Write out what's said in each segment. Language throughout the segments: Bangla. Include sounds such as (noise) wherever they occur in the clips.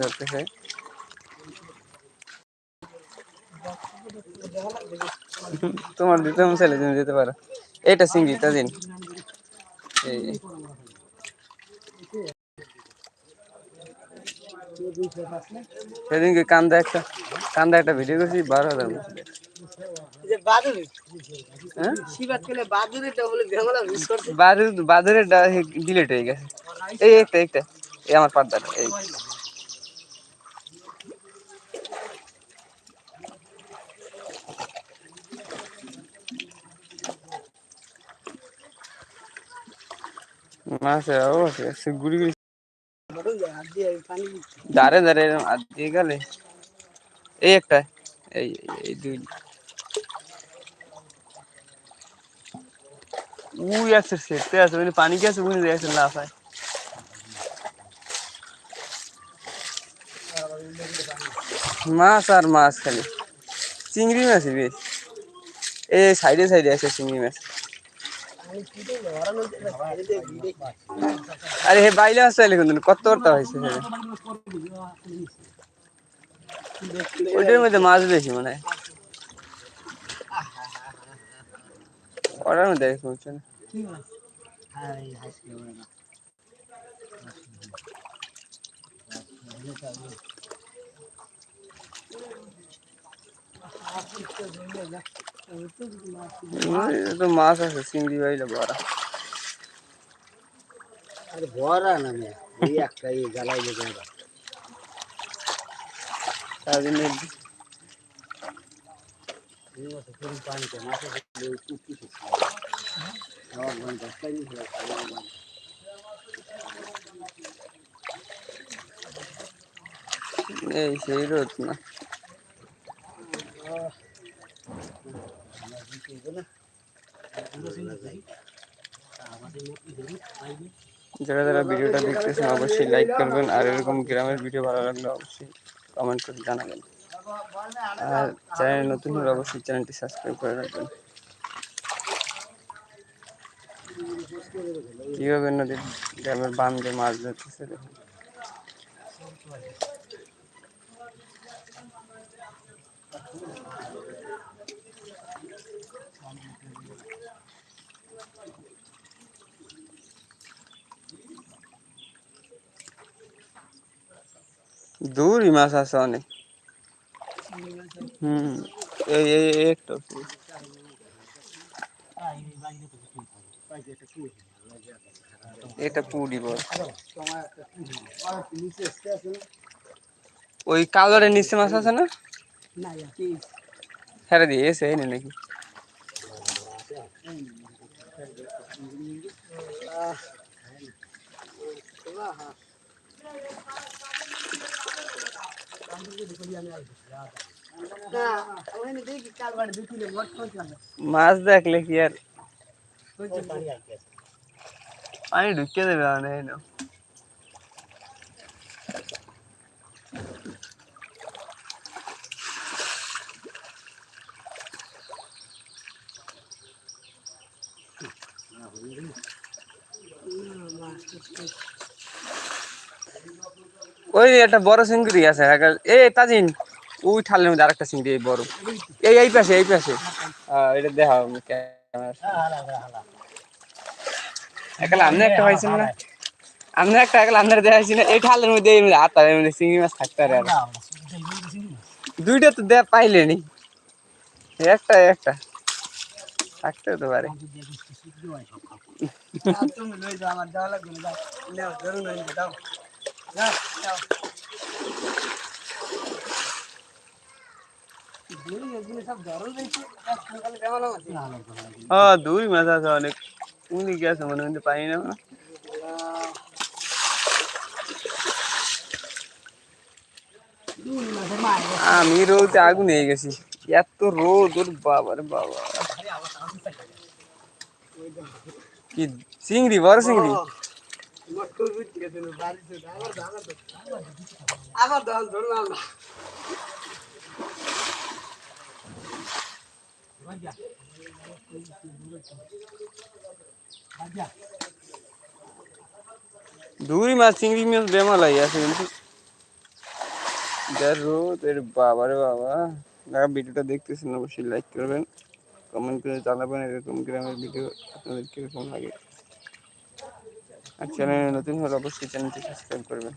ধরতেছে তোমার দিতে আমি চাইলে তুমি দিতে পারো। এটা সিঙ্গি তাজিন সেদিনকে কান্দা একটা কান্দা একটা ভিডিও করছি বারো হাজার হ্যাঁ? বাদুরের ডিলেট হয়ে গেছে। এই একটা একটা। এই আমার পার্দাটা এই। মাছে ও সে গুড়ি গুড়ি বড় হাত দিয়ে পানি দাঁড়ে দাঁড়ে এরম হাত দিয়ে গেলে এই একটা এই এই- এই দুই উই আছে সেতে আছে মানে পানি কি আছে বুঝে যাচ্ছে না পায় মাছ আর মাছ খালি চিংড়ি মাছ বেশ এই সাইডে সাইডে আছে চিংড়ি মাছ আরে হে বাইলে এলে কিন্তু কত করতে হয়েছে ওইটার মধ্যে মাছ বেশি মনে হয়। ওটার মধ্যে পৌঁছে না হাই হাই না ওই তো মাছ আছে চিংড়ি বাইলে বড় আরে ভরা না মে এই একটা এই জ্বালাই লেগে গেল সারাদিন এই মতো পুরো পানিতে মাছ আছে ওই টুকি শুকিয়ে আমার মন দশটাই নি হলো এই সেই রোদ না যারা যারা ভিডিওটা দেখতেছেন অবশ্যই লাইক করবেন, আর এরকম গ্রামের ভিডিও ভালো লাগলে অবশ্যই কমেন্ট করে জানাবেন। আর চ্যানেল নতুন হলে অবশ্যই চ্যানেলটি সাবস্ক্রাইব করে রাখবেন। কীভাবে নদীর গ্রামের বান্ধে মাছ ধরতেছে দেখুন। দূরই মাছ আছে অনেক। হুম, এই এটা পুরি বল। ওই কালারের নিচে মাছ আছে না? হ্যাঁ দিয়ে এসে এই নাকি না মাছ দেখলে কি আর পানি আসবে পানি ঢুকিয়ে দেবে মানে এই নাও। ওই একটা বড় চিংড়ি আছে এই তাজিন ওই ঠালের মধ্যে আরেকটা চিংড়ি এই বড়। এই এই পাশে এই পাশে। এটা দেখা ক্যামেরা একলা আমনে একটা পাইছেন না? আমনে একটা একলা আমনে দেখাইছি না? এই ঠালের মধ্যে এই আতার মধ্যে চিংড়ি মাছ থাকতে পারে আর। দুইটা তো দেয়া পাইলেনি। একটা একটা। থাকতে হতে পারে। (laughs) আমার লাগবে না ধরুন যাও যাও যাও দুই এগুলো সব ধরুন রয়েছে সকালে কেমন আছে না হ্যাঁ দুই মাছ আছে অনেক উনি গেছে মনে হয় পাই না দুই মাসে মায় আমি রোদে আগুন হয়ে আবার দুই মাছ চিংড়ি মাছ বেমার লাগে আছে কিন্তু। যার রোদ এর বাবা রে বাবা। ভিডিওটা দেখতেছেন, অবশ্যই লাইক করবেন। কমেন্ট করে জানাবেন এরকম গ্রামের ভিডিও আপনাদের কীরকম লাগে। আর চ্যানেলে নতুন হলে অবশ্যই চ্যানেলটি সাবস্ক্রাইব করবেন।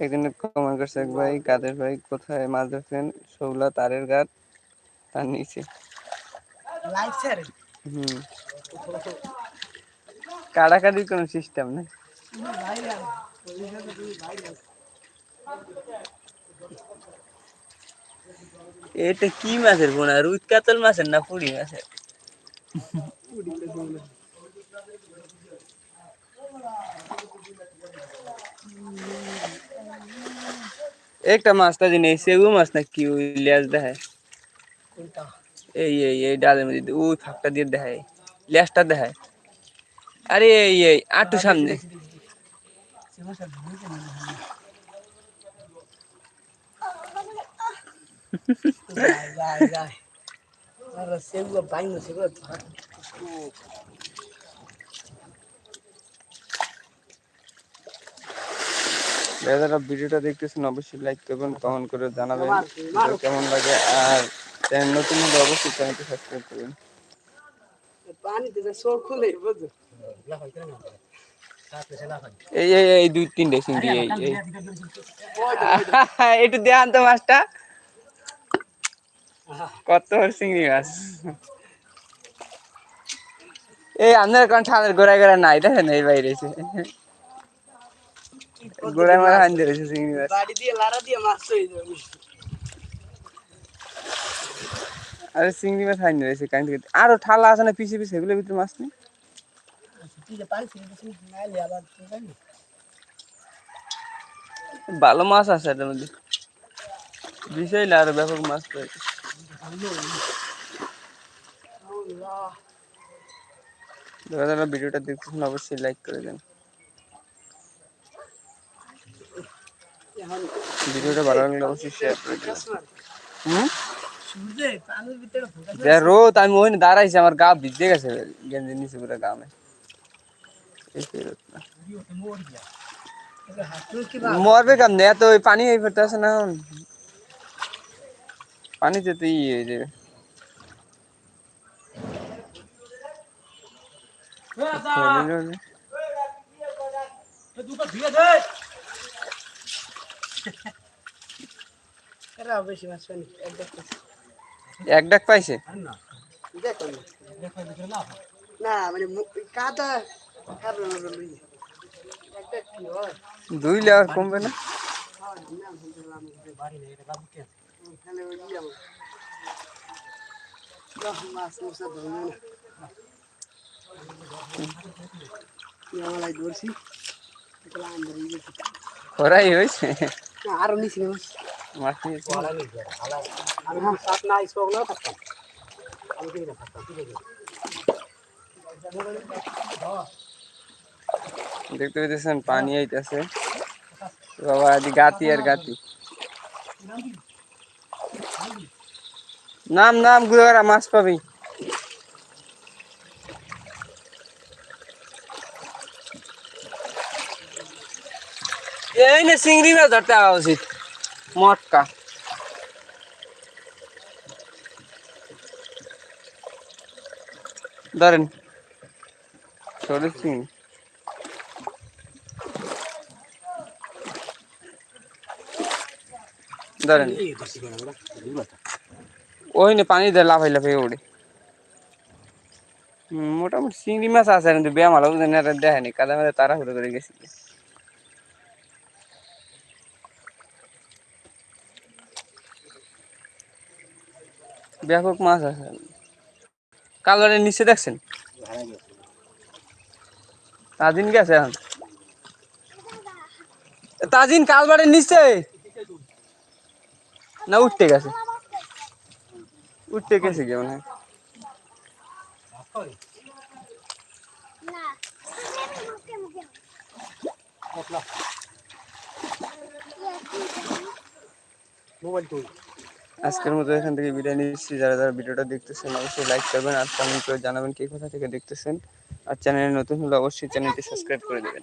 একদিন কমেন্ট করছে এক ভাই কাদের ভাই কোথায় মাছ ধরছেন? শৌলা তারের গাছ তার নিচে। হুম। কাটাকাটির কোনো সিস্টেম নেই। এটা কি মাছের পোনা রুই কাতল মাছের না পুরি মাছের একটা মাছটা জিনিস সেগু মাছ না কি ওই লেজ দেখায় কোনটা এই এই এই ডালের মধ্যে দিয়ে ওই ফাঁকটা দিয়ে দেখায় লেজটা দেখায় আরে এই এই আটু সামনে সেগুলো বাইনো সেগুলো যারা ভিডিওটা দেখতেছেন অবশ্যই লাইক করবেন কমেন্ট করে জানাবেন কেমন লাগে। আর চ্যানেল নতুন হলে অবশ্যই চ্যানেলটি সাবস্ক্রাইব করবেন। এই এই দুই তিনটে এই এই। (laughs) (laughs) একটু দেখান তো মাছটা। কত চিংড়ি মাছ? এই আপনার কোন ঠান্ডার গোড়ায় গোড়া নাই দেখেন এই বাইরে গোড়ায় মারা হান ধরেছে চিংড়ি মাছ। বাড়ি দিয়ে লারা দিয়ে মাছ হয়ে যাবে। আরে চিংড়ি মাছ হান ধরেছে কাইন্ড আরও ঠালা আছে না পিছে পিছে এগুলোর ভিতরে মাছ নেই? ভালো মাছ আছে এটার মধ্যে। বিষয় না আরও ব্যাপক মাছ পেয়েছে যারা যারা ভিডিওটা দেখতেছেন অবশ্যই লাইক করে দেন। এখন ভিডিওটা ভালো লাগলে অবশ্যই শেয়ার করে দেন কাশ্মীর হুম? সূর্যে পানির ভিতরে ফোকাস দেখ রোদ, আমি ওখানে দাঁড়াইছি, আমার গা ভিজে গেছে গেঞ্জির নিচে পুরো গামে এই সেই রোদটা। মোর গিয়া হাতুর কি মরবে কেমনে? এত ওই পানি হয়ে পড়তেছে না এখন। পানিতে তো ই যাবে এরা বেশি মাছ পানি একদম এক ডাক পাইছে? না কি হয় কমবে না? হ্যাঁ না বুঝলাম বাড়ি নেই এটা বাবু কে ওখানে ওই যাব দশ মাস মুসা ধরে না ইয়ামালাই ধরছি এটা আন্দার ইয়ে খরাই হয়েছে না আরও নিছি না মাছ মাছ নিয়েছে। আমি সাত না স্পক না থাকতাম আমি কি না থাকতাম ঠিক আছে। দেখতে পেতেছেন পানি আইতেছে। বাবা আদি গাতি আর গাতি। নাম নাম বেড়া মাছ পাবি। এই না চিংড়ি মাছ ধরতে আসা উচিত। মটকা। ধরেন। চিংড়ি। ধরেন। ওই না পানি দিয়ে লাফাই লাফাই ওড়ে মোটামুটি চিংড়ি মাছ আছে, কিন্তু ব্যায়াম আলো দেখেনি কাদা মাদা তারা হুড়ো করে গেছি। ব্যাপক মাছ আছে। কালবারের নিচে দেখছেন? তাজিন গেছে এখন। তাজিন, কালবারের নিচে? না, উঠতে গেছে। উঠতে গেছে কি মনে হয়। আজকের মতো এখান থেকে বিদায় নিচ্ছি। যারা যারা ভিডিওটা দেখতেছেন অবশ্যই লাইক করবেন আর কমেন্ট করে জানাবেন কে কোথা থেকে দেখতেছেন। আর চ্যানেলে নতুন হলে অবশ্যই চ্যানেলটি সাবস্ক্রাইব করে দেবেন।